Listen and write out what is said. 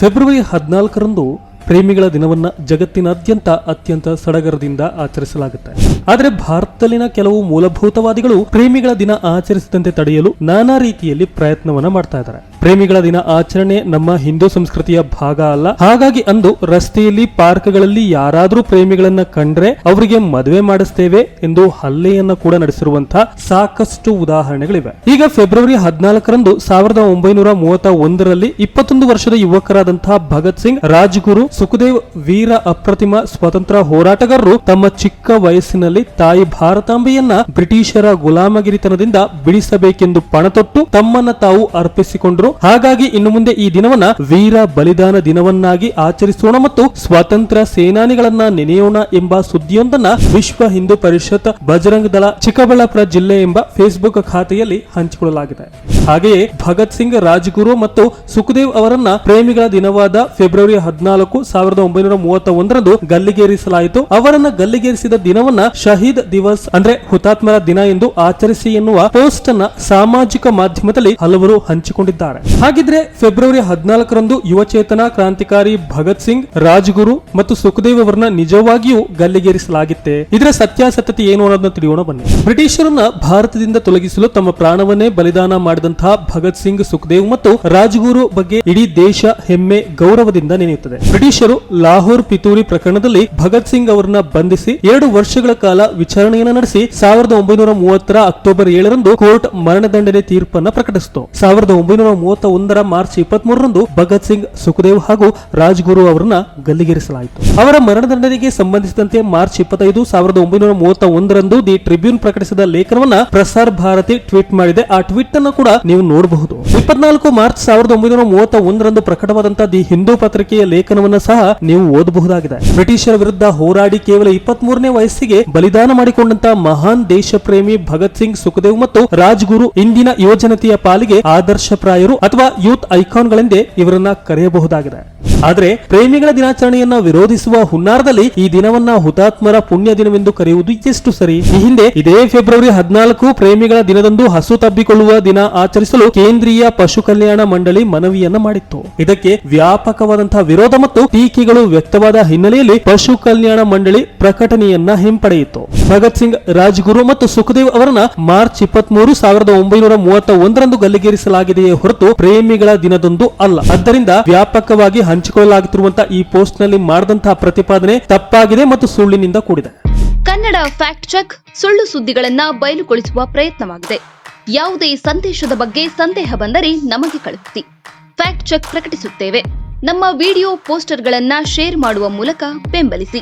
February ಹದಿನಾಲ್ಕರಂದು ಪ್ರೇಮಿಗಳ ದಿನವನ್ನ ಜಗತ್ತಿನಾದ್ಯಂತ ಅತ್ಯಂತ ಸಡಗರದಿಂದ ಆಚರಿಸಲಾಗುತ್ತೆ. ಆದರೆ ಭಾರತದಲ್ಲಿನ ಕೆಲವು ಮೂಲಭೂತವಾದಿಗಳು ಪ್ರೇಮಿಗಳ ದಿನ ಆಚರಿಸದಂತೆ ತಡೆಯಲು ನಾನಾ ರೀತಿಯಲ್ಲಿ ಪ್ರಯತ್ನವನ್ನ ಮಾಡ್ತಾ ಇದ್ದಾರೆ. ಪ್ರೇಮಿಗಳ ದಿನ ಆಚರಣೆ ನಮ್ಮ ಹಿಂದೂ ಸಂಸ್ಕೃತಿಯ ಭಾಗ ಅಲ್ಲ. ಹಾಗಾಗಿ ಅಂದು ರಸ್ತೆಯಲ್ಲಿ, ಪಾರ್ಕ್ಗಳಲ್ಲಿ ಯಾರಾದ್ರೂ ಪ್ರೇಮಿಗಳನ್ನ ಕಂಡ್ರೆ ಅವರಿಗೆ ಮದುವೆ ಮಾಡಿಸ್ತೇವೆ ಎಂದು ಹಲ್ಲೆಯನ್ನ ಕೂಡ ನಡೆಸಿರುವಂತಹ ಸಾಕಷ್ಟು ಉದಾಹರಣೆಗಳಿವೆ. ಈಗ ಫೆಬ್ರವರಿ ಹದಿನಾಲ್ಕರಂದು ಸಾವಿರದ ಒಂಬೈನೂರ ಮೂವತ್ತ ಒಂದರಲ್ಲಿ ಇಪ್ಪತ್ತೊಂದು ವರ್ಷದ ಯುವಕರಾದಂತಹ ಭಗತ್ ಸಿಂಗ್, ರಾಜ್ಗುರು ಸುಖದೇವ್ ವೀರ ಅಪ್ರತಿಮ ಸ್ವತಂತ್ರ ಹೋರಾಟಗಾರರು ತಮ್ಮ ಚಿಕ್ಕ ವಯಸ್ಸಿನಲ್ಲಿ ತಾಯಿ ಭಾರತಾಂಬೆಯನ್ನ ಬ್ರಿಟಿಷರ ಗುಲಾಮಗಿರಿತನದಿಂದ ಬಿಡಿಸಬೇಕೆಂದು ಪಣತೊಟ್ಟು ತಮ್ಮನ್ನ ತಾವು ಅರ್ಪಿಸಿಕೊಂಡರು. ಹಾಗಾಗಿ ಇನ್ನು ಮುಂದೆ ಈ ದಿನವನ್ನ ವೀರ ಬಲಿದಾನ ದಿನವನ್ನಾಗಿ ಆಚರಿಸೋಣ ಮತ್ತು ಸ್ವಾತಂತ್ರ್ಯ ಸೇನಾನಿಗಳನ್ನ ನೆನೆಯೋಣ ಎಂಬ ಸುದ್ದಿಯೊಂದನ್ನ ವಿಶ್ವ ಹಿಂದೂ ಪರಿಷತ್, ಬಜರಂಗ ದಳ, ಚಿಕ್ಕಬಳ್ಳಾಪುರ ಜಿಲ್ಲೆ ಎಂಬ ಫೇಸ್ಬುಕ್ ಖಾತೆಯಲ್ಲಿ ಹಂಚಿಕೊಳ್ಳಲಾಗಿದೆ. ಹಾಗೆಯೇ ಭಗತ್ ಸಿಂಗ್, ರಾಜ್ಗುರು ಮತ್ತು ಸುಖದೇವ್ ಅವರನ್ನ ಪ್ರೇಮಿಗಳ ದಿನವಾದ ಫೆಬ್ರವರಿ ಹದಿನಾಲ್ಕು, ಸಾವಿರದ ಒಂಬೈನೂರ ಮೂವತ್ತ ಒಂದರಂದು ಗಲ್ಲಿಗೇರಿಸಲಾಯಿತು. ಅವರನ್ನ ಗಲ್ಲಿಗೇರಿಸಿದ ದಿನವನ್ನ ಶಹೀದ್ ದಿವಸ್, ಅಂದ್ರೆ ಹುತಾತ್ಮರ ದಿನ ಎಂದು ಆಚರಿಸಿ ಎನ್ನುವ ಪೋಸ್ಟ್ ಅನ್ನ ಸಾಮಾಜಿಕ ಮಾಧ್ಯಮದಲ್ಲಿ ಹಲವರು ಹಂಚಿಕೊಂಡಿದ್ದಾರೆ. ಹಾಗಿದ್ರೆ ಫೆಬ್ರವರಿ ಹದಿನಾಲ್ಕರಂದು ಯುವಚೇತನ ಕ್ರಾಂತಿಕಾರಿ ಭಗತ್ ಸಿಂಗ್, ರಾಜ್ಗುರು ಮತ್ತು ಸುಖದೇವ್ ಅವರನ್ನ ನಿಜವಾಗಿಯೂ ಗಲ್ಲಿಗೇರಿಸಲಾಗಿತ್ತೆ. ಇದರ ಸತ್ಯಾಸತ್ಯತೆ ಏನು ಅನ್ನೋದನ್ನ ತಿಳಿಯೋಣ ಬನ್ನಿ. ಬ್ರಿಟಿಷರನ್ನ ಭಾರತದಿಂದ ತೊಲಗಿಸಲು ತಮ್ಮ ಪ್ರಾಣವನ್ನೇ ಬಲಿದಾನ ಮಾಡಿದಂತಹ ಭಗತ್ ಸಿಂಗ್, ಸುಖದೇವ್ ಮತ್ತು ರಾಜಗುರು ಬಗ್ಗೆ ಇಡೀ ದೇಶ ಹೆಮ್ಮೆ, ಗೌರವದಿಂದ ನೆನೆಯುತ್ತದೆ. ಬ್ರಿಟಿಷರು ಲಾಹೋರ್ ಪಿತೂರಿ ಪ್ರಕರಣದಲ್ಲಿ ಭಗತ್ ಸಿಂಗ್ ಅವರನ್ನ ಬಂಧಿಸಿ ಎರಡು ವರ್ಷಗಳ ಕಾಲ ವಿಚಾರಣೆಯನ್ನು ನಡೆಸಿ ಸಾವಿರದ ಒಂಬೈನೂರ ಮೂವತ್ತರ ಅಕ್ಟೋಬರ್ ಏಳರಂದು ಕೋರ್ಟ್ ಮರಣದಂಡನೆ ತೀರ್ಪನ್ನು ಪ್ರಕಟಿಸಿತು. ಸಾವಿರದ ಒಂಬೈನೂರ ಮೂವತ್ತ ಮಾರ್ಚ್ ಇಪ್ಪತ್ತ್ ಮೂರರಂದು ಭಗತ್ ಸಿಂಗ್, ಸುಖದೇವ್ ಹಾಗೂ ರಾಜಗುರು ಅವರನ್ನ ಗಲ್ಲಿಗೇರಿಸಲಾಯಿತು. ಅವರ ಮರಣದಂಡನೆಗೆ ಸಂಬಂಧಿಸಿದಂತೆ ಮಾರ್ಚ್ ಇಪ್ಪತ್ತೈದು ಸಾವಿರದ ಒಂಬೈನೂರ ಮೂವತ್ತ ಒಂದರಂದು ದಿ ಟ್ರಿಬ್ಯೂನ್ ಪ್ರಕಟಿಸಿದ ಲೇಖನವನ್ನ ಪ್ರಸಾರ್ ಭಾರತಿ ಟ್ವೀಟ್ ಮಾಡಿದೆ. ಆ ಟ್ವೀಟ್ ಅನ್ನು ಕೂಡ ನೀವು ನೋಡಬಹುದು. ಇಪ್ಪತ್ನಾಲ್ಕು ಮಾರ್ಚ್ ಸಾವಿರದ ಒಂಬೈನೂರ ಮೂವತ್ತ ಒಂದರಂದು ಪ್ರಕಟವಾದಂತಹ ದಿ ಹಿಂದೂ ಪತ್ರಿಕೆಯ ಲೇಖನವನ್ನ ಸಹ ನೀವು ಓದಬಹುದಾಗಿದೆ. ಬ್ರಿಟಿಷರ ವಿರುದ್ಧ ಹೋರಾಡಿ ಕೇವಲ ಇಪ್ಪತ್ತ್ ಮೂರನೇ ವಯಸ್ಸಿಗೆ ಬಲಿದಾನ ಮಾಡಿಕೊಂಡಂತಹ ಮಹಾನ್ ದೇಶಪ್ರೇಮಿ ಭಗತ್ ಸಿಂಗ್ ಸುಖದೇವ್ ಮತ್ತು ರಾಜ್ಗುರು ಇಂದಿನ ಯುವಜನತೆಯ ಪಾಲಿಗೆ ಆದರ್ಶಪ್ರಾಯರು ಅಥವಾ ಯೂತ್ ಐಕಾನ್ಗಳೆಂದೇ ಇವರನ್ನ ಕರೆಯಬಹುದಾಗಿದೆ. ಆದರೆ ಪ್ರೇಮಿಗಳ ದಿನಾಚರಣೆಯನ್ನ ವಿರೋಧಿಸುವ ಹುನ್ನಾರದಲ್ಲಿ ಈ ದಿನವನ್ನ ಹುತಾತ್ಮರ ಪುಣ್ಯ ದಿನವೆಂದು ಕರೆಯುವುದು ಎಷ್ಟು ಸರಿ. ಈ ಹಿಂದೆ ಇದೇ ಫೆಬ್ರವರಿ ಹದಿನಾಲ್ಕು ಪ್ರೇಮಿಗಳ ದಿನದಂದು ಹಸು ತಬ್ಬಿಕೊಳ್ಳುವ ದಿನ ಆಚರಿಸಲು ಕೇಂದ್ರೀಯ ಪಶು ಕಲ್ಯಾಣ ಮಂಡಳಿ ಮನವಿಯನ್ನ ಮಾಡಿತ್ತು. ಇದಕ್ಕೆ ವ್ಯಾಪಕವಾದಂತಹ ವಿರೋಧ ಮತ್ತು ಟೀಕೆಗಳು ವ್ಯಕ್ತವಾದ ಹಿನ್ನೆಲೆಯಲ್ಲಿ ಪಶು ಕಲ್ಯಾಣ ಮಂಡಳಿ ಪ್ರಕಟಣೆಯನ್ನ ಹಿಂಪಡೆಯಿತು. ಭಗತ್ ಸಿಂಗ್, ರಾಜ್ಗುರು ಮತ್ತು ಸುಖದೇವ್ ಅವರನ್ನ ಮಾರ್ಚ್ ಇಪ್ಪತ್ತ್ ಮೂರು ಸಾವಿರದ ಒಂಬೈನೂರ ಮೂವತ್ತ ಒಂದರಂದು ಗಲ್ಲಿಗೇರಿಸಲಾಗಿದೆಯೇ ಹೊರತು ಪ್ರೇಮಿಗಳ ದಿನದಂದು ಅಲ್ಲ. ಆದ್ದರಿಂದ ವ್ಯಾಪಕವಾಗಿ ಹಂಚಿಕೊಳ್ಳಲಾಗುತ್ತಿರುವಂತಹ ಈ ಪೋಸ್ಟ್ನಲ್ಲಿ ಮಾಡಿದಂತಹ ಪ್ರತಿಪಾದನೆ ತಪ್ಪಾಗಿದೆ ಮತ್ತು ಸುಳ್ಳಿನಿಂದ ಕೂಡಿದೆ. ಕನ್ನಡ ಫ್ಯಾಕ್ಟ್ ಚೆಕ್ ಸುಳ್ಳು ಸುದ್ದಿಗಳನ್ನ ಬಯಲುಗೊಳಿಸುವ ಪ್ರಯತ್ನವಾಗಿದೆ. ಯಾವುದೇ ಸಂದೇಶದ ಬಗ್ಗೆ ಸಂದೇಹ ಬಂದರೆ ನಮಗೆ ಕಳುಹಿಸಿ. ಫ್ಯಾಕ್ಟ್ ಚೆಕ್ ಪ್ರಕಟಿಸುತ್ತೇವೆ. ನಮ್ಮ ವಿಡಿಯೋ ಪೋಸ್ಟರ್ಗಳನ್ನ ಶೇರ್ ಮಾಡುವ ಮೂಲಕ ಬೆಂಬಲಿಸಿ.